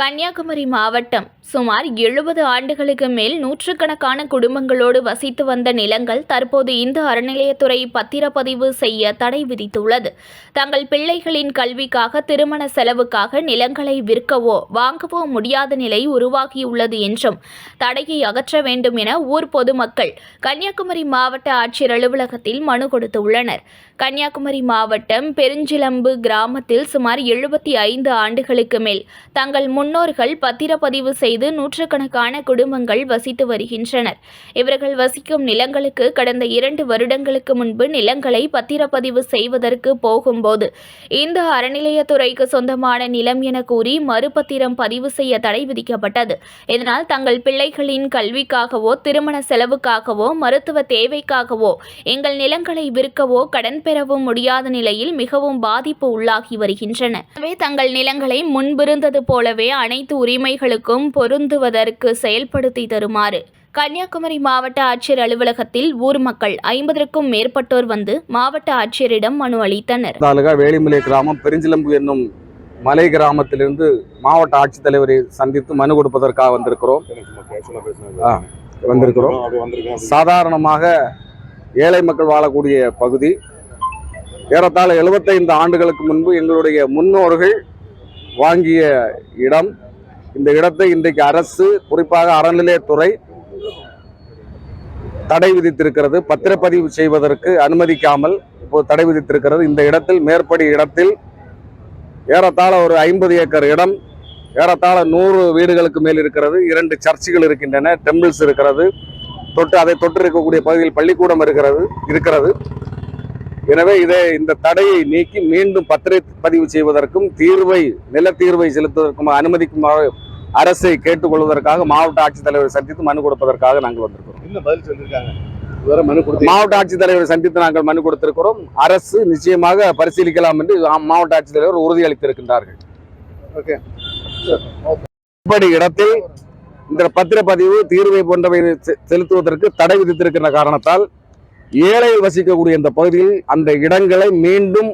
கன்னியாகுமரி மாவட்டம் சுமார் எழுபது ஆண்டுகளுக்கு மேல் நூற்றுக்கணக்கான குடும்பங்களோடு வசித்து வந்த நிலங்கள் தற்போது இந்து அறநிலையத்துறை பத்திரப்பதிவு செய்ய தடை விதித்துள்ளது. தங்கள் பிள்ளைகளின் கல்விக்காக திருமண செலவுக்காக நிலங்களை விற்கவோ வாங்கவோ முடியாத நிலை உருவாகியுள்ளது என்றும் தடையை அகற்ற வேண்டும் என ஊர் பொதுமக்கள் கன்னியாகுமரி மாவட்ட ஆட்சியர் அலுவலகத்தில் மனு கொடுத்துள்ளனர். கன்னியாகுமரி மாவட்டம் பெருஞ்சிலம்பு கிராமத்தில் சுமார் எழுபத்தி ஐந்து ஆண்டுகளுக்கு மேல் தங்கள் முன் முன்னோர்கள் பத்திரப்பதிவு செய்து நூற்றுக்கணக்கான குடும்பங்கள் வசித்து வருகின்றனர். இவர்கள் வசிக்கும் நிலங்களுக்கு கடந்த இரண்டு வருடங்களுக்கு முன்பு நிலங்களை பத்திரப்பதிவு செய்வதற்கு போகும்போது இந்த அறநிலையத்துறைக்கு சொந்தமான நிலம் என கூறி மறுபத்திரம் பதிவு செய்ய தடை விதிக்கப்பட்டது. இதனால் தங்கள் பிள்ளைகளின் கல்விக்காகவோ திருமண செலவுக்காகவோ மருத்துவ தேவைக்காகவோ எங்கள் நிலங்களை விற்கவோ கடன் பெறவும் முடியாத நிலையில் மிகவும் பாதிப்பு உள்ளாகி வருகின்றன. எனவே தங்கள் நிலங்களை முன்பிருந்தது போலவே அனைத்து உரிமைகளுக்கும் பொருந்துவதற்கு செயல்படுத்தி தருமாறு கன்னியாகுமரி மாவட்ட ஆட்சியர் அலுவலகத்தில் ஊர் மக்கள் ஐம்பதற்கும் மேற்பட்டோர் வந்து மாவட்ட ஆட்சியரிடம் மனு அளித்தனர். வேலிமலை கிராமம் பெருஞ்சிலம்பு என்னும் மலை கிராமத்திலிருந்து மாவட்ட ஆட்சித்தலைவரை சந்தித்து மனு கொடுப்பதற்காக வந்திருக்கிறோம். வந்திருக்கிறோம். சாதாரணமாக ஏழை மக்கள் வாழக்கூடிய பகுதி. ஏறத்தாழ 75 ஆண்டுகளுக்கு முன்பு எங்களுடைய முன்னோர்கள் வாங்கிய இடம். இந்த இடத்தை இன்றைக்கு அரசு குறிப்பாக அறநிலையத்துறை தடை விதித்திருக்கிறது. பத்திரப்பதிவு செய்வதற்கு அனுமதிக்காமல் இப்போது தடை விதித்திருக்கிறது. இந்த இடத்தில் மேற்படி இடத்தில் ஏறத்தாழ ஒரு ஐம்பது ஏக்கர் இடம் ஏறத்தாழ நூறு வீடுகளுக்கு மேல் இருக்கிறது. இரண்டு சர்ச்சுகள் இருக்கின்றன டெம்பிள்ஸ் இருக்கிறது. தொட்டு அதை தொட்டு இருக்கக்கூடிய பகுதியில் பள்ளிக்கூடம் இருக்கிறது இருக்கிறது. எனவே இதை இந்த தடையை நீக்கி மீண்டும் பத்திரப்பதிவு செய்வதற்கும் தீர்வை நில தீர்வை செலுத்துவதற்கும் அனுமதிக்குமாறு அரசை கேட்டுக்கொள்வதற்காக மாவட்ட ஆட்சித்தலைவரை சந்தித்து மனு கொடுப்பதற்காக நாங்கள் வந்திருக்கிறோம். பதில் மனு கொடுத்து மாவட்ட ஆட்சித்தலைவரை சந்தித்து நாங்கள் மனு கொடுத்திருக்கிறோம். அரசு நிச்சயமாக பரிசீலிக்கலாம் என்று மாவட்ட ஆட்சித்தலைவர் உறுதியளித்திருக்கின்றார்கள் ஓகே. இப்படி இடத்தில் இந்த பத்திரப்பதிவு தீர்வை போன்றவை செலுத்துவதற்கு தடை விதித்திருக்கின்ற காரணத்தால் ஏழைகள் வசிக்கக்கூடிய இந்த பகுதியில் அந்த இடங்களை மீண்டும்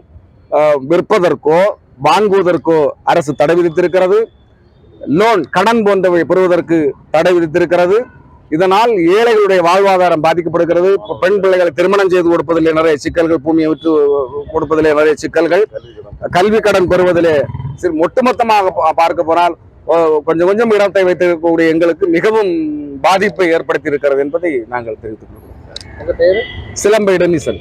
விற்பதற்கோ வாங்குவதற்கோ அரசு தடை விதித்திருக்கிறது. லோன் கடன் போன்றவை பெறுவதற்கு தடை விதித்திருக்கிறது. இதனால் ஏழைகளுடைய வாழ்வாதாரம் பாதிக்கப்படுகிறது. பெண் பிள்ளைகளை திருமணம் செய்து கொடுப்பதிலே நிறைய சிக்கல்கள் பூமியை விட்டு கொடுப்பதிலே நிறைய சிக்கல்கள். கல்வி கடன் பெறுவதிலே சரி ஒட்டுமொத்தமாக பா- பார்க்க போனால் கொஞ்சம் கொஞ்சம் இடத்தை வைத்திருக்கக்கூடிய எங்களுக்கு மிகவும் பாதிப்பை ஏற்படுத்தி இருக்கிறது என்பதை நாங்கள் தெரிவித்துக்கிறோம் கொள்கிறோம் பேர்? சிலம்பை டென்னிசன்